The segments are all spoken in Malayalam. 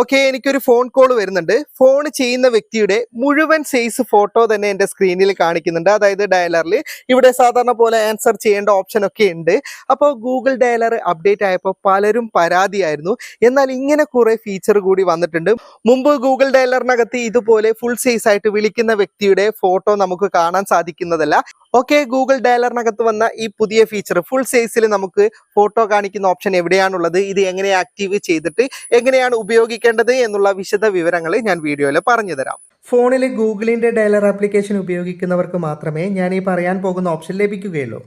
ഓക്കെ എനിക്കൊരു ഫോൺ കോൾ വരുന്നുണ്ട്. ഫോൺ ചെയ്യുന്ന വ്യക്തിയുടെ മുഴുവൻ സൈസ് ഫോട്ടോ തന്നെ എന്റെ സ്ക്രീനിൽ കാണിക്കുന്നുണ്ട്. അതായത് ഡയലറിൽ ഇവിടെ സാധാരണ പോലെ ആൻസർ ചെയ്യേണ്ട ഓപ്ഷൻ ഒക്കെ ഉണ്ട്. അപ്പോൾ ഗൂഗിൾ ഡയലർ അപ്ഡേറ്റ് ആയപ്പോൾ പലരും പരാതിയായിരുന്നു. എന്നാൽ ഇങ്ങനെ കുറേ ഫീച്ചർ കൂടി വന്നിട്ടുണ്ട്. മുമ്പ് ഗൂഗിൾ ഡയലറിനകത്ത് ഇതുപോലെ ഫുൾ സൈസ് ആയിട്ട് വിളിക്കുന്ന വ്യക്തിയുടെ ഫോട്ടോ നമുക്ക് കാണാൻ സാധിക്കുന്നതല്ല. ഓക്കെ ഗൂഗിൾ ഡയലറിനകത്ത് വന്ന ഈ പുതിയ ഫീച്ചർ ഫുൾ സൈസിൽ നമുക്ക് ഫോട്ടോ കാണിക്കുന്ന ഓപ്ഷൻ എവിടെയാണുള്ളത്? ഇത് എങ്ങനെ ആക്റ്റീവ് ചെയ്തിട്ട് എങ്ങനെയാണ് ഉപയോഗിക്കേണ്ടത് എന്നുള്ള വിശദ വിവരങ്ങൾ ഞാൻ വീഡിയോയിൽ പറഞ്ഞു തരാം. ഫോണിൽ ഗൂഗിളിന്റെ ഡയലർ ആപ്ലിക്കേഷൻ ഉപയോഗിക്കുന്നവർക്ക് മാത്രമേ ഞാൻ ഈ പറയാൻ പോകുന്ന ഓപ്ഷൻ ലഭിക്കുകയുള്ളൂ.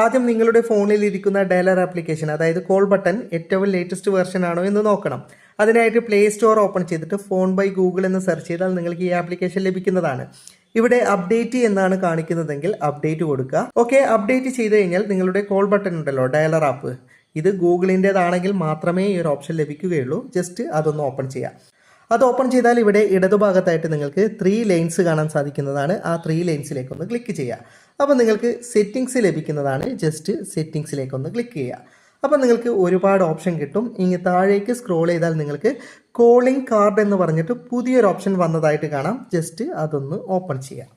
ആദ്യം നിങ്ങളുടെ ഫോണിൽ ഇരിക്കുന്ന ഡയലർ ആപ്ലിക്കേഷൻ അതായത് കോൾ ബട്ടൺ ഏറ്റവും ലേറ്റസ്റ്റ് വെർഷൻ ആണോ എന്ന് നോക്കണം. അതിനായിട്ട് പ്ലേ സ്റ്റോർ ഓപ്പൺ ചെയ്തിട്ട് ഫോൺ ബൈ ഗൂഗിൾ എന്ന് സെർച്ച് ചെയ്താൽ നിങ്ങൾക്ക് ഈ ആപ്ലിക്കേഷൻ ലഭിക്കുന്നതാണ്. ഇവിടെ അപ്ഡേറ്റ് എന്നാണ് കാണിക്കുന്നതെങ്കിൽ അപ്ഡേറ്റ് കൊടുക്കുക. ഓക്കെ അപ്ഡേറ്റ് ചെയ്ത് കഴിഞ്ഞാൽ നിങ്ങളുടെ കോൾ ബട്ടൺ ഉണ്ടല്ലോ ഡയലർ ആപ്പ്. ഇത് ഗൂഗിളിന്റെതാണെങ്കിൽ മാത്രമേ ഈ ഒരു ഓപ്ഷൻ ലഭിക്കുകയുള്ളൂ. ജസ്റ്റ് അതൊന്ന് ഓപ്പൺ ചെയ്യാം. അത് ഓപ്പൺ ചെയ്താൽ ഇവിടെ ഇടതുഭാഗത്തായിട്ട് നിങ്ങൾക്ക് ത്രീ ലൈൻസ് കാണാൻ സാധിക്കുന്നതാണ്. ആ ത്രീ ലൈൻസിലേക്ക് ഒന്ന് ക്ലിക്ക് ചെയ്യുക. അപ്പോൾ നിങ്ങൾക്ക് സെറ്റിംഗ്സ് ലഭിക്കുന്നതാണ്. ജസ്റ്റ് സെറ്റിങ്സിലേക്ക് ഒന്ന് ക്ലിക്ക് ചെയ്യുക. അപ്പോൾ നിങ്ങൾക്ക് ഒരുപാട് ഓപ്ഷൻ കിട്ടും. ഇനി താഴേക്ക് സ്ക്രോൾ ചെയ്താൽ നിങ്ങൾക്ക് കോളിംഗ് കാർഡ് എന്ന് പറഞ്ഞിട്ട് പുതിയൊരു ഓപ്ഷൻ വന്നതായിട്ട് കാണാം. ജസ്റ്റ് അതൊന്ന് ഓപ്പൺ ചെയ്യാം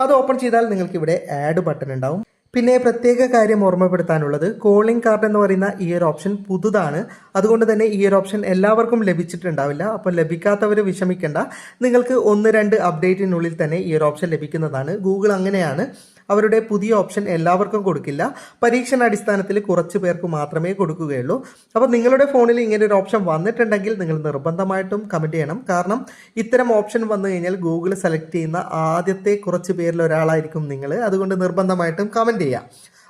അത് ഓപ്പൺ ചെയ്താൽ നിങ്ങൾക്ക് ഇവിടെ ആഡ് ബട്ടൺ ഉണ്ടാവും. പിന്നെ പ്രത്യേക കാര്യം ഓർമ്മപ്പെടുത്താനുള്ളത് കോളിംഗ് കാർഡ് എന്ന് പറയുന്ന ഈ ഒരു ഓപ്ഷൻ പുതുതാണ്. അതുകൊണ്ട് തന്നെ ഈ ഒരു ഓപ്ഷൻ എല്ലാവർക്കും ലഭിച്ചിട്ടുണ്ടാവില്ല. അപ്പോൾ ലഭിക്കാത്തവർ വിഷമിക്കേണ്ട. നിങ്ങൾക്ക് ഒന്ന് രണ്ട് അപ്ഡേറ്റിനുള്ളിൽ തന്നെ ഈ ഒരു ഓപ്ഷൻ ലഭിക്കുന്നതാണ്. ഗൂഗിൾ അങ്ങനെയാണ്. അവരുടെ പുതിയ ഓപ്ഷൻ എല്ലാവർക്കും കൊടുക്കില്ല. പരീക്ഷണാടിസ്ഥാനത്തിൽ കുറച്ച് പേർക്ക് മാത്രമേ കൊടുക്കുകയുള്ളൂ. അപ്പോൾ നിങ്ങളുടെ ഫോണിൽ ഇങ്ങനെ ഒരു ഓപ്ഷൻ വന്നിട്ടുണ്ടെങ്കിൽ നിങ്ങൾ നിർബന്ധമായിട്ടും കമന്റ് ചെയ്യണം. കാരണം ഇത്തരം ഓപ്ഷൻ വന്നു കഴിഞ്ഞാൽ ഗൂഗിൾ സെലക്ട് ചെയ്യുന്ന ആദ്യത്തെ കുറച്ച് പേരിൽ ഒരാളായിരിക്കും നിങ്ങൾ. അതുകൊണ്ട് നിർബന്ധമായിട്ടും കമന്റ് ചെയ്യാം.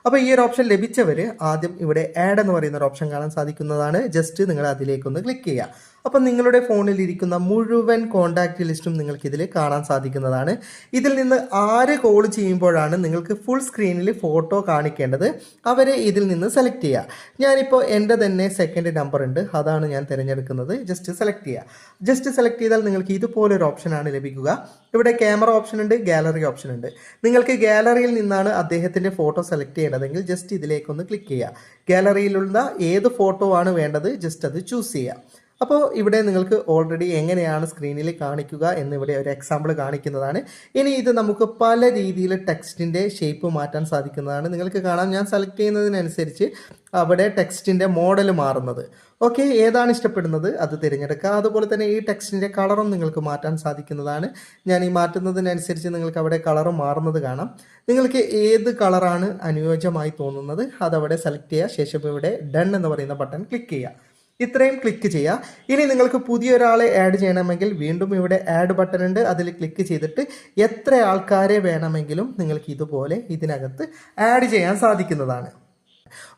അപ്പോൾ ഈ ഒരു ഓപ്ഷൻ ലഭിച്ചവർ ആദ്യം ഇവിടെ ആഡ് എന്ന് പറയുന്ന ഒരു ഓപ്ഷൻ കാണാൻ സാധിക്കുന്നതാണ്. ജസ്റ്റ് നിങ്ങൾ അതിലേക്കൊന്ന് ക്ലിക്ക് ചെയ്യുക. അപ്പം നിങ്ങളുടെ ഫോണിൽ ഇരിക്കുന്ന മുഴുവൻ കോൺടാക്റ്റ് ലിസ്റ്റും നിങ്ങൾക്ക് ഇതിൽ കാണാൻ സാധിക്കുന്നതാണ്. ഇതിൽ നിന്ന് ആര് കോൾ ചെയ്യുമ്പോഴാണ് നിങ്ങൾക്ക് ഫുൾ സ്ക്രീനിൽ ഫോട്ടോ കാണിക്കേണ്ടത് അവരെ ഇതിൽ നിന്ന് സെലക്ട് ചെയ്യുക ഞാനിപ്പോൾ എന്റെ തന്നെ സെക്കൻഡ് നമ്പർ ഉണ്ട്. അതാണ് ഞാൻ തിരഞ്ഞെടുക്കുന്നത്. ജസ്റ്റ് സെലക്ട് ചെയ്യുക ജസ്റ്റ് സെലക്ട് ചെയ്താൽ നിങ്ങൾക്ക് ഇതുപോലൊരു ഓപ്ഷനാണ് ലഭിക്കുക. ഇവിടെ ക്യാമറ ഓപ്ഷൻ ഉണ്ട് ഗാലറി ഓപ്ഷൻ ഉണ്ട്. നിങ്ങൾക്ക് ഗാലറിയിൽ നിന്നാണ് അദ്ദേഹത്തിന്റെ ഫോട്ടോ സെലക്ട് ചെയ്യേണ്ടതെങ്കിൽ ജസ്റ്റ് ഇതിലേക്കൊന്ന് ക്ലിക്ക് ചെയ്യുക ഗാലറിയിലുള്ള ഏത് ഫോട്ടോ ആണ് വേണ്ടത്? ജസ്റ്റ് അത് ചൂസ് ചെയ്യുക അപ്പോൾ ഇവിടെ നിങ്ങൾക്ക് ഓൾറെഡി എങ്ങനെയാണ് സ്ക്രീനിൽ കാണിക്കുക എന്നിവിടെ ഒരു എക്സാമ്പിൾ കാണിക്കുന്നതാണ്. ഇനി ഇത് നമുക്ക് പല രീതിയിൽ ടെക്സ്റ്റിന്റെ ഷേപ്പ് മാറ്റാൻ സാധിക്കുന്നതാണ്. നിങ്ങൾക്ക് കാണാം ഞാൻ സെലക്ട് ചെയ്യുന്നതിനനുസരിച്ച് അവിടെ ടെക്സ്റ്റിന്റെ മോഡൽ മാറുന്നത്. ഓക്കെ ഏതാണ് ഇഷ്ടപ്പെടുന്നത്? അത് തിരഞ്ഞെടുക്കുക. അതുപോലെ തന്നെ ഈ ടെക്സ്റ്റിന്റെ കളറും നിങ്ങൾക്ക് മാറ്റാൻ സാധിക്കുന്നതാണ്. ഞാൻ ഈ മാറ്റുന്നതിനനുസരിച്ച് നിങ്ങൾക്ക് അവിടെ കളറും മാറുന്നത് കാണാം. നിങ്ങൾക്ക് ഏത് കളറാണ് അനുയോജ്യമായി തോന്നുന്നത്? അതവിടെ സെലക്ട് ചെയ്യുക. ശേഷം ഇവിടെ ഡൺ എന്ന് പറയുന്ന ബട്ടൺ ക്ലിക്ക് ചെയ്യുക. ഇത്രയും ക്ലിക്ക് ചെയ്യുക ഇനി നിങ്ങൾക്ക് പുതിയൊരാളെ ആഡ് ചെയ്യണമെങ്കിൽ വീണ്ടും ഇവിടെ ആഡ് ബട്ടൺ ഉണ്ട്. അതിൽ ക്ലിക്ക് ചെയ്തിട്ട് എത്ര ആൾക്കാരെ വേണമെങ്കിലും നിങ്ങൾക്ക് ഇതുപോലെ ഇതിനകത്ത് ആഡ് ചെയ്യാൻ സാധിക്കുന്നതാണ്.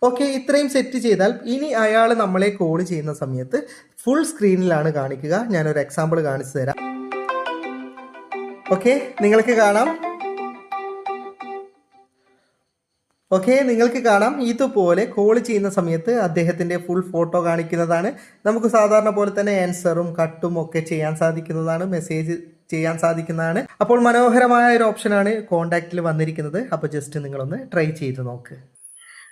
ഓക്കെ ഇത്രയും സെറ്റ് ചെയ്താൽ ഇനി അയാൾ നമ്മളെ കോൾ ചെയ്യുന്ന സമയത്ത് ഫുൾ സ്ക്രീനിലാണ് കാണിക്കുക. ഞാനൊരു എക്സാമ്പിൾ കാണിച്ചു തരാം. ഓക്കെ നിങ്ങൾക്ക് കാണാം. ഓക്കെ നിങ്ങൾക്ക് കാണാം ഇതുപോലെ കോൾ ചെയ്യുന്ന സമയത്ത് അദ്ദേഹത്തിന്റെ ഫുൾ ഫോട്ടോ കാണിക്കുന്നതാണ്. നമുക്ക് സാധാരണ പോലെ തന്നെ ആൻസറും കട്ടും ഒക്കെ ചെയ്യാൻ സാധിക്കുന്നതാണ് മെസ്സേജ് ചെയ്യാൻ സാധിക്കുന്നതാണ്. അപ്പോൾ മനോഹരമായ ഒരു ഓപ്ഷനാണ് കോണ്ടാക്റ്റിൽ വന്നിരിക്കുന്നത്. അപ്പോൾ ജസ്റ്റ് നിങ്ങളൊന്ന് ട്രൈ ചെയ്ത് നോക്ക്.